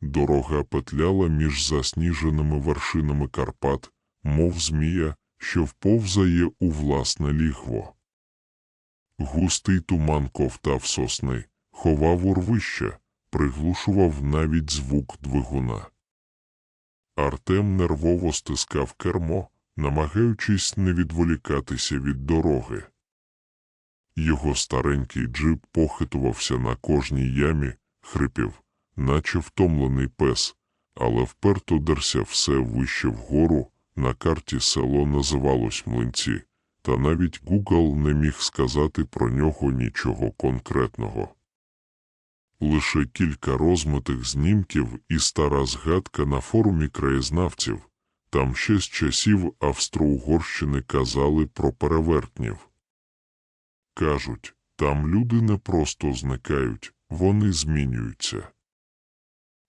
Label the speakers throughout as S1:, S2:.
S1: Дорога петляла між засніженими вершинами Карпат, мов змія, що вповзає у власне лігво. Густий туман ковтав сосни, ховав урвище, приглушував навіть звук двигуна. Артем нервово стискав кермо, намагаючись не відволікатися від дороги. Його старенький джип похитувався на кожній ямі, хрипів, наче втомлений пес, але вперто дерся все вище вгору, на карті село називалось Млинці, та навіть Гугл не міг сказати про нього нічого конкретного. Лише кілька розмитих знімків і стара згадка на форумі краєзнавців, там ще з часів Австро-Угорщини казали про перевертнів. Кажуть, там люди не просто зникають, вони змінюються.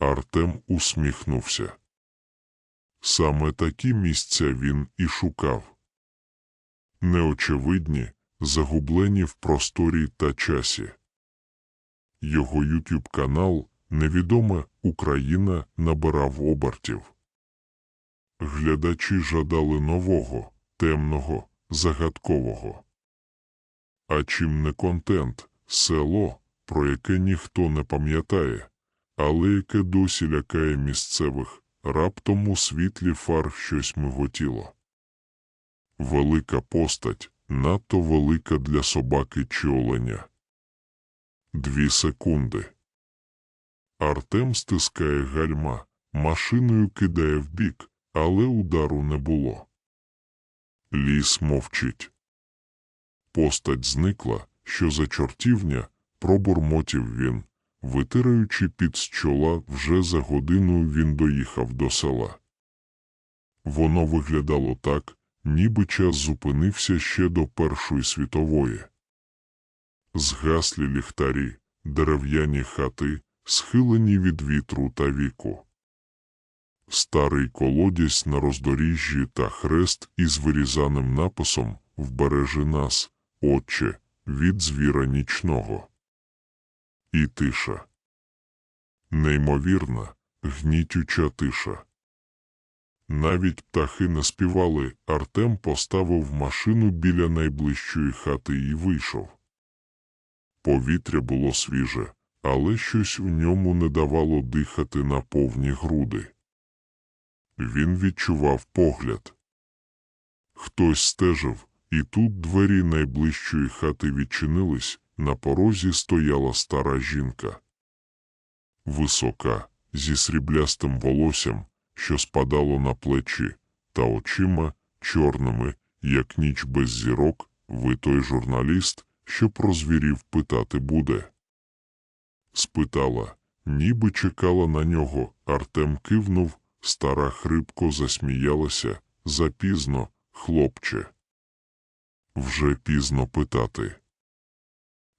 S1: Артем усміхнувся. Саме такі місця він і шукав. Неочевидні, загублені в просторі та часі. Його ютуб канал Невідома Україна набирав обертів. Глядачі жадали нового, темного, загадкового. А чим не контент, село, про яке ніхто не пам'ятає, але яке досі лякає місцевих, раптом у світлі фар щось миготіло. Велика постать, надто велика для собаки чи оленя. Дві секунди. Артем стискає гальма, машиною кидає вбік, але удару не було. Ліс мовчить. Постать зникла, що за чортівня, пробурмотів він, витираючи під з чола, вже за годину він доїхав до села. Воно виглядало так, ніби час зупинився ще до Першої світової. Згаслі ліхтарі, дерев'яні хати, схилені від вітру та віку. Старий колодязь на роздоріжжі та хрест із вирізаним написом «Вбережи нас, Отче, від звіра нічного». І тиша. Неймовірна, гнітюча тиша. Навіть птахи не співали, Артем поставив машину біля найближчої хати і вийшов. Повітря було свіже, але щось у ньому не давало дихати на повні груди. Він відчував погляд. Хтось стежив, і тут двері найближчої хати відчинились, на порозі стояла стара жінка. Висока, зі сріблястим волоссям, що спадало на плечі, та очима чорними, як ніч без зірок, ви той журналіст, що про звірів питати буде. Спитала, ніби чекала на нього, Артем кивнув, стара хрипко засміялася, запізно, хлопче. Вже пізно питати.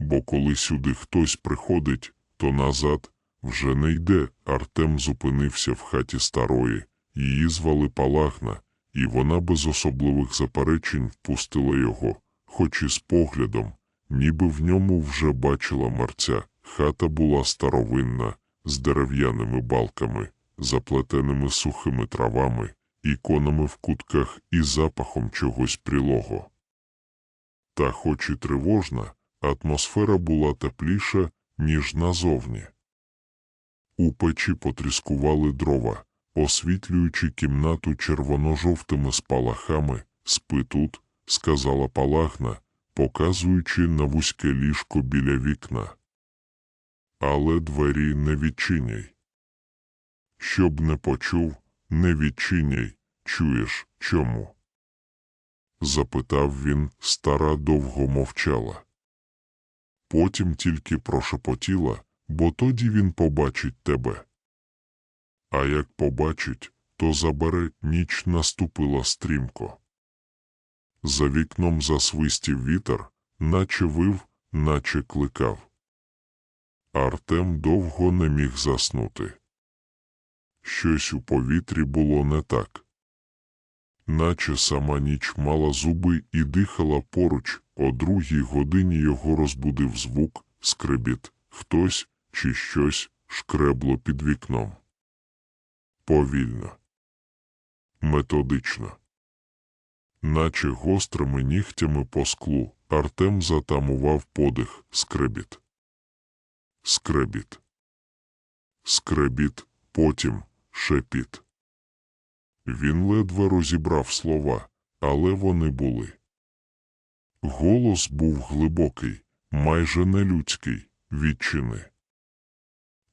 S1: Бо коли сюди хтось приходить, то назад вже не йде. Артем зупинився в хаті старої, її звали Палагна, і вона без особливих заперечень впустила його, хоч і з поглядом, ніби в ньому вже бачила мерця. Хата була старовинна, з дерев'яними балками, заплетеними сухими травами, іконами в кутках і запахом чогось прилого. Та, хоч і тривожна, атмосфера була тепліша, ніж назовні. У печі потріскували дрова, освітлюючи кімнату червоно-жовтими спалахами, спи тут, сказала Палагна, показуючи на вузьке ліжко біля вікна. Але двері не відчиняй. Щоб не почув, не відчиняй, чуєш, чому? запитав він, стара довго мовчала. Потім тільки прошепотіла, бо тоді він побачить тебе. А як побачить, то забере ніч наступила стрімко. За вікном засвистів вітер, наче вив, наче кликав. Артем довго не міг заснути. Щось у повітрі було не так. Наче сама ніч мала зуби і дихала поруч, о другій годині його розбудив звук, скребіт, хтось чи щось шкребло під вікном. повільно, методично. Наче гострими нігтями по склу, Артем затамував подих скребіт. Скребіт. Скребіт, потім шепіт. Він ледве розібрав слова, але вони були. Голос був глибокий, майже нелюдський, відчини.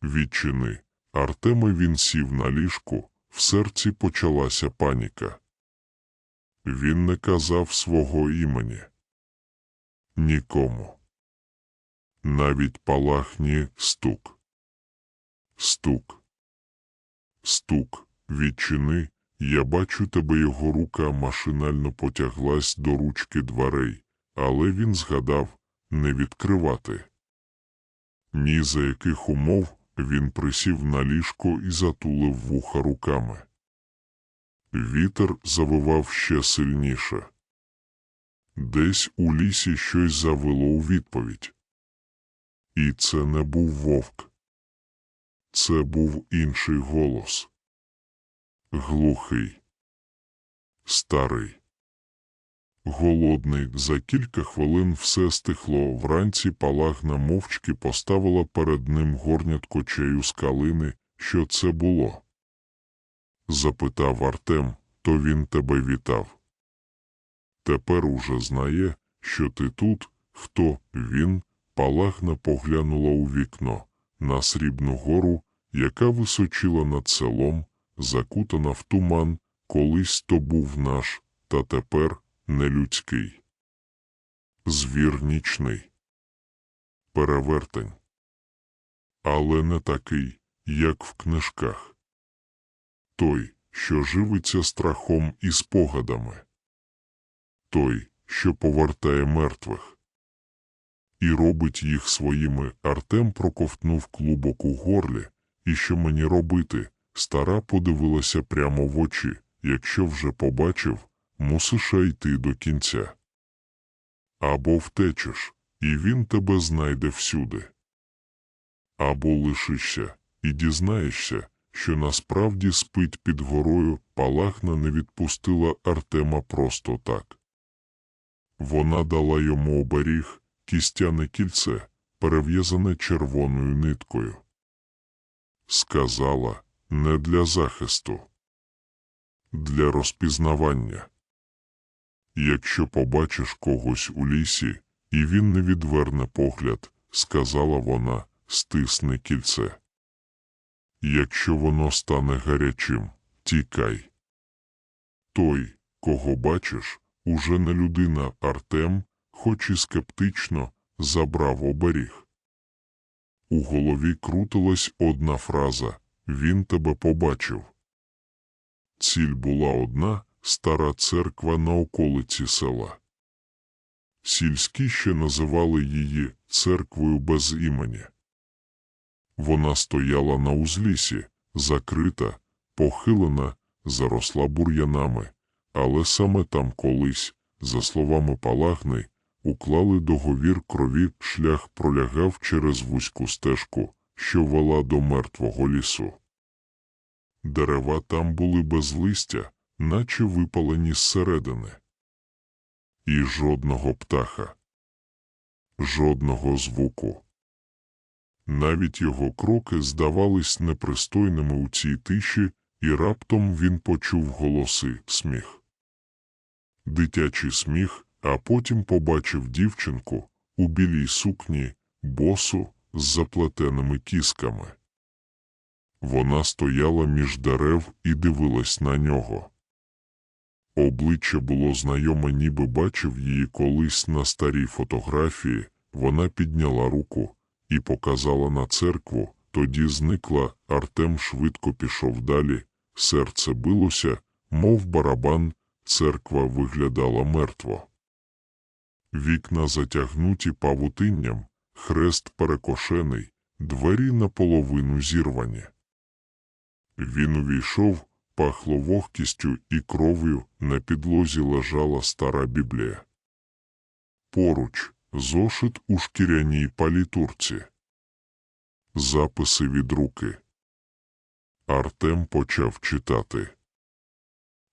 S1: Відчини. Артеме він сів на ліжку, в серці почалася паніка. Він не казав свого імені. Нікому. Навіть палахні стук. Стук. Стук. Відчини. Я бачу тебе його рука машинально потяглась до ручки дверей, але він згадав не відкривати. Ні за яких умов він присів на ліжко і затулив вуха руками. Вітер завивав ще сильніше. Десь у лісі щось завило у відповідь. І це не був вовк. Це був інший голос. Глухий, старий, голодний. За кілька хвилин все стихло. Вранці палагна мовчки поставила перед ним горнятко чаю з калини. Що це було? запитав Артем, то він тебе вітав. Тепер уже знає, що ти тут, хто він, палагна поглянула у вікно на срібну гору, яка височила над селом, закутана в туман, колись то був наш, та тепер нелюдський. Звір нічний. Перевертень. Але не такий, як в книжках. Той, що живиться страхом і спогадами. Той, що повертає мертвих. І робить їх своїми. Артем проковтнув клубок у горлі, і що мені робити? Стара подивилася прямо в очі. Якщо вже побачив, мусиш йти до кінця. Або втечеш, і він тебе знайде всюди. Або лишишся і дізнаєшся, що насправді спить під горою, палахна не відпустила Артема просто так. Вона дала йому оберіг, кістяне кільце, перев'язане червоною ниткою. Сказала не для захисту, для розпізнавання. Якщо побачиш когось у лісі, і він не відверне погляд, сказала вона, стисни кільце. Якщо воно стане гарячим, тікай. Той, кого бачиш, уже не людина Артем, хоч і скептично, забрав оберіг. У голові крутилась одна фраза Він тебе побачив. Ціль була одна стара церква на околиці села. Сільські ще називали її церквою без імені. Вона стояла на узлісі, закрита, похилена, заросла бур'янами, але саме там колись, за словами Палагни, уклали договір крові, шлях пролягав через вузьку стежку, що вела до мертвого лісу. Дерева там були без листя, наче випалені зсередини. І жодного птаха, жодного звуку. Навіть його кроки здавались непристойними у цій тиші, і раптом він почув голоси сміх. Дитячий сміх, а потім побачив дівчинку у білій сукні, босу з заплетеними кісками. Вона стояла між дерев і дивилась на нього. Обличчя було знайоме, ніби бачив її колись на старій фотографії. Вона підняла руку і показала на церкву, тоді зникла, Артем швидко пішов далі, серце билося, мов барабан, церква виглядала мертво. Вікна затягнуті павутинням, хрест перекошений, двері наполовину зірвані. Він увійшов, пахло вогкістю і кров'ю, на підлозі лежала стара біблія. Поруч зошит у шкіряній палітурці. Записи від руки. Артем почав читати.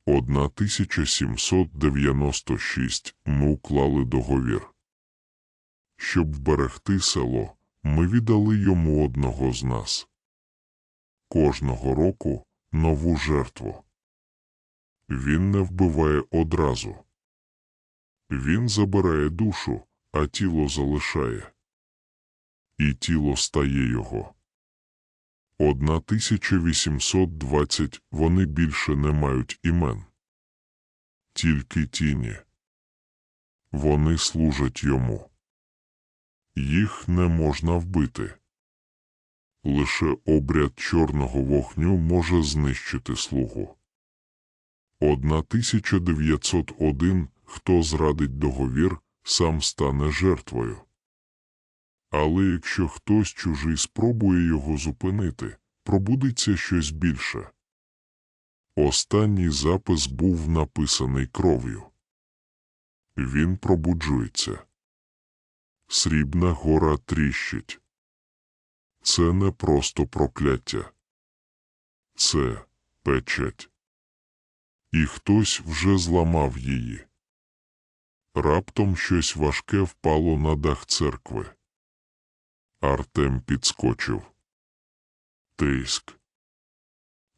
S1: 1796 ми уклали договір. Щоб вберегти село, ми віддали йому одного з нас. Кожного року нову жертву. Він не вбиває одразу. Він забирає душу, а тіло залишає. І тіло стає його. 1820 вони більше не мають імен. Тільки тіні. Вони служать йому. Їх не можна вбити. Лише обряд чорного вогню може знищити слугу. 1901 Хто зрадить договір, сам стане жертвою. Але якщо хтось чужий спробує його зупинити, пробудеться щось більше. Останній запис був написаний кров'ю. Він пробуджується. Срібна гора тріщить. Це не просто прокляття. Це печать. І хтось вже зламав її. Раптом щось важке впало на дах церкви. Артем підскочив. Тиск.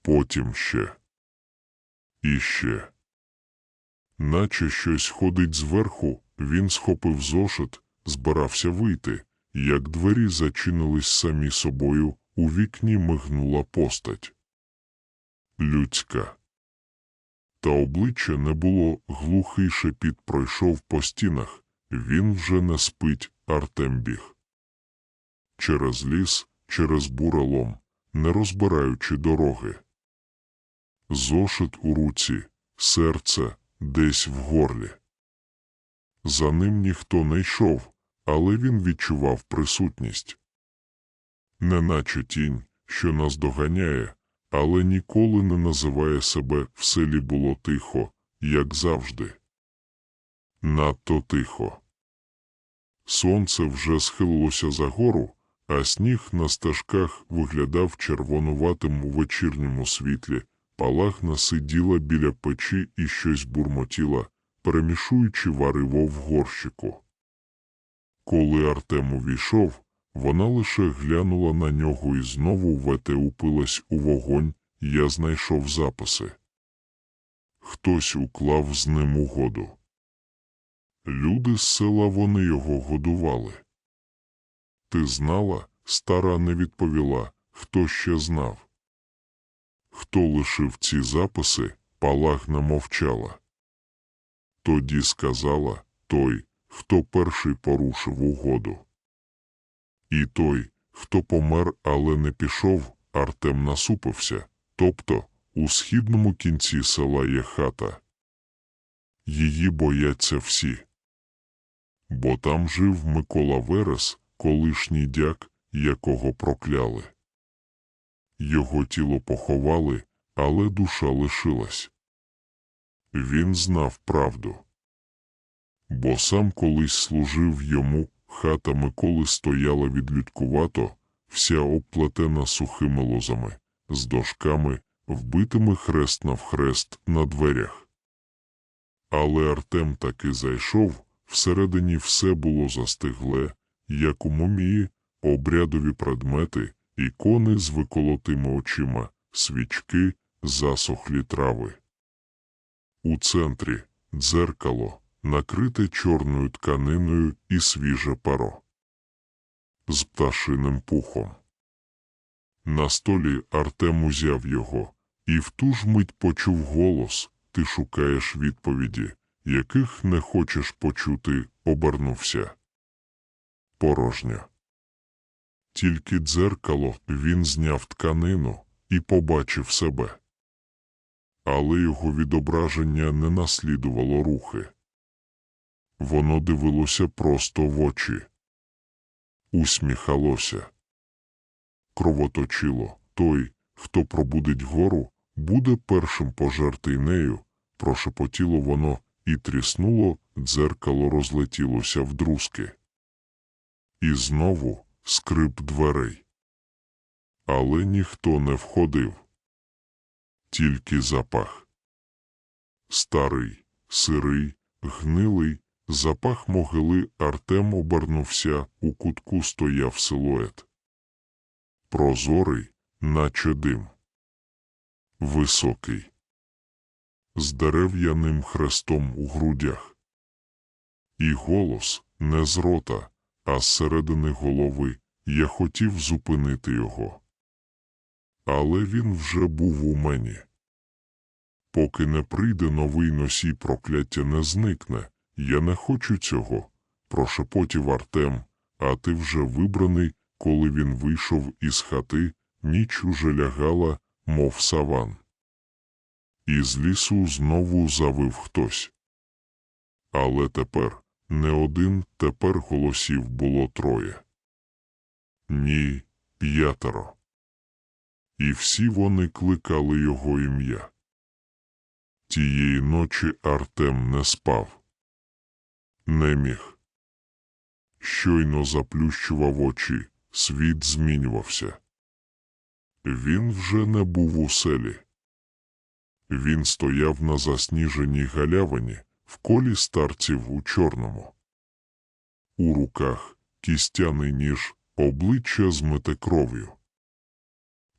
S1: Потім ще. І ще. Наче щось ходить зверху, він схопив зошит, збирався вийти, як двері зачинились самі собою, у вікні мигнула постать. Людська. Та обличчя не було, глухий шепіт пройшов по стінах. Він вже не спить, Артем біг. Через ліс, через бурелом, не розбираючи дороги. Зошит у руці, серце десь в горлі. За ним ніхто не йшов, але він відчував присутність. Неначе тінь, що нас доганяє, але ніколи не називає себе в селі було тихо, як завжди. Надто тихо. Сонце вже схилилося за гору, а сніг на стежках виглядав червонуватим у вечірньому світлі, палахна сиділа біля печі і щось бурмотіла, перемішуючи вариво в горщику. Коли Артем увійшов, вона лише глянула на нього і знову вете упилась у вогонь, я знайшов записи. Хтось уклав з ним угоду. Люди з села вони його годували. Ти знала, стара не відповіла, хто ще знав. Хто лишив ці записи, палагна мовчала. Тоді сказала той, хто перший порушив угоду. І той, хто помер, але не пішов, Артем насупився, тобто у східному кінці села є хата. Її бояться всі. Бо там жив Микола Верес, колишній дяк, якого прокляли. Його тіло поховали, але душа лишилась. Він знав правду. Бо сам колись служив йому Хата Миколи стояла відлюдкувато, вся обплетена сухими лозами, з дошками, вбитими хрест навхрест на дверях. Але Артем таки зайшов, всередині все було застигле, як у мумії, обрядові предмети, ікони з виколотими очима, свічки, засохлі трави. У центрі дзеркало накрите чорною тканиною і свіже паро. З пташиним пухом. На столі Артем узяв його, і в ту ж мить почув голос Ти шукаєш відповіді, яких не хочеш почути, обернувся. Порожня. Тільки дзеркало він зняв тканину і побачив себе. Але його відображення не наслідувало рухи. Воно дивилося просто в очі, усміхалося, кровоточило той, хто пробудить гору, буде першим пожертий нею, прошепотіло воно і тріснуло, дзеркало розлетілося в друзки. І знову скрип дверей. Але ніхто не входив. тільки запах. Старий, сирий, гнилий, запах могили Артем обернувся, у кутку стояв силует. Прозорий, наче дим. Високий. З дерев'яним хрестом у грудях. І голос не з рота, а зсередини голови. Я хотів зупинити його. Але він вже був у мені. Поки не прийде новий носій прокляття не зникне, я не хочу цього, прошепотів Артем, а ти вже вибраний, коли він вийшов із хати, ніч уже лягала, мов саван. Із лісу знову завив хтось. Але тепер не один, тепер голосів було троє. Ні, п'ятеро. І всі вони кликали його ім'я. Тієї ночі Артем не спав. Не міг. Щойно заплющував очі, світ змінювався. Він вже не був у селі. Він стояв на засніженій галявині в колі старців у чорному. У руках кістяний ніж, обличчя змите кров'ю.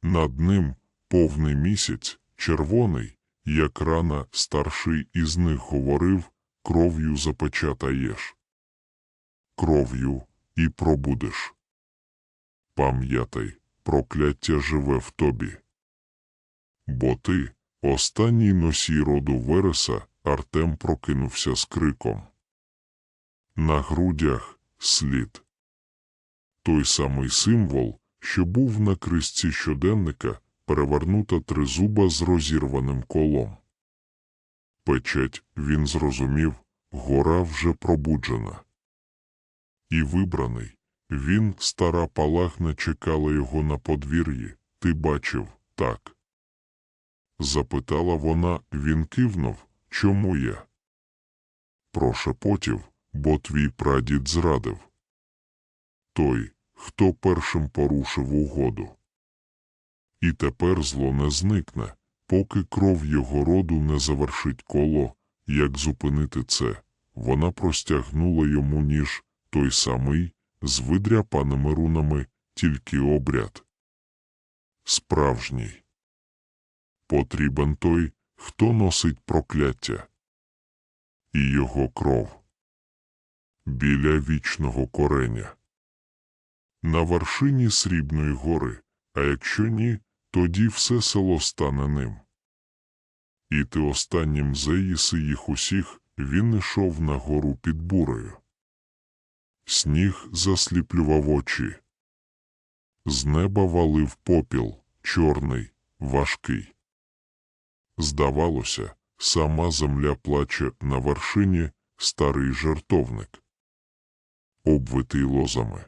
S1: Над ним повний місяць, червоний, як рана старший із них говорив, кров'ю запечатаєш. Кров'ю і пробудеш. Пам'ятай, прокляття живе в тобі. Бо ти, останній носій роду Вереса, Артем прокинувся з криком. На грудях слід. Той самий символ, що був на крисці щоденника, перевернута тризуба з розірваним колом. Печать, він зрозумів, гора вже пробуджена. І вибраний, він, стара палахна, чекала його на подвір'ї. Ти бачив, так? Запитала вона, він кивнув, чому я? Прошепотів, бо твій прадід зрадив. Той, хто першим порушив угоду. І тепер зло не зникне, поки кров його роду не завершить коло, як зупинити це. Вона простягнула йому ніж той самий, з видряпаними рунами, тільки обряд. Справжній. Потрібен той, хто носить прокляття. І його кров. Біля вічного кореня. На вершині срібної гори, а якщо ні, тоді все село стане ним. І ти останнім заїси їх усіх, він йшов на гору під бурею. Сніг засліплював очі. З неба валив попіл, чорний, важкий. Здавалося, сама земля плаче на вершині старий жартовник, обвитий лозами.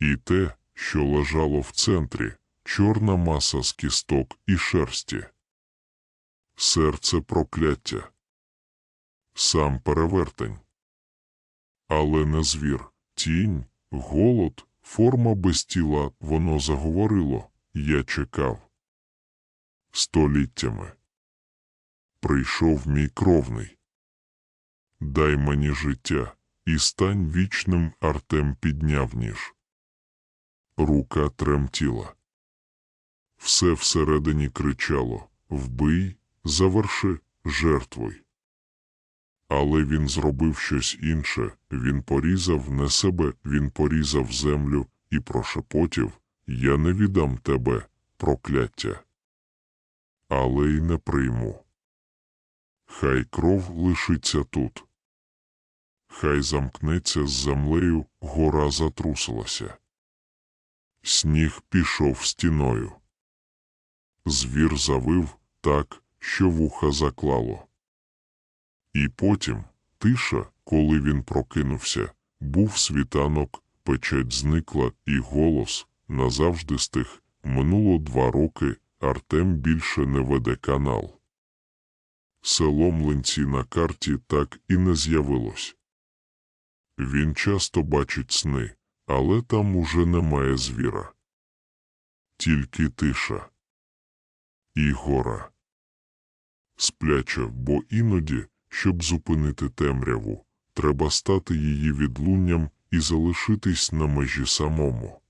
S1: І те, що лежало в центрі, чорна маса з кісток і шерсті. Серце прокляття. Сам перевертень. Але не звір, тінь, голод, форма без тіла, воно заговорило, я чекав. Століттями. Прийшов мій кровний. Дай мені життя, і стань вічним Артем підняв ніж. Рука тремтіла. Все всередині кричало Вбий, заверши, жертвуй. Але він зробив щось інше він порізав не себе, він порізав землю і прошепотів Я не віддам тебе, прокляття. Але й не прийму. Хай кров лишиться тут. Хай замкнеться з землею, гора затрусилася. Сніг пішов стіною. Звір завив так, що вуха заклало. І потім, тиша, коли він прокинувся, був світанок, печать зникла, і голос назавжди стих. Минуло два роки, Артем більше не веде канал. Село Млинці на карті так і не з'явилось. Він часто бачить сни, але там уже немає звіра. Тільки тиша. Ігора. Спляча, бо іноді, щоб зупинити темряву, треба стати її відлунням і залишитись на межі самому.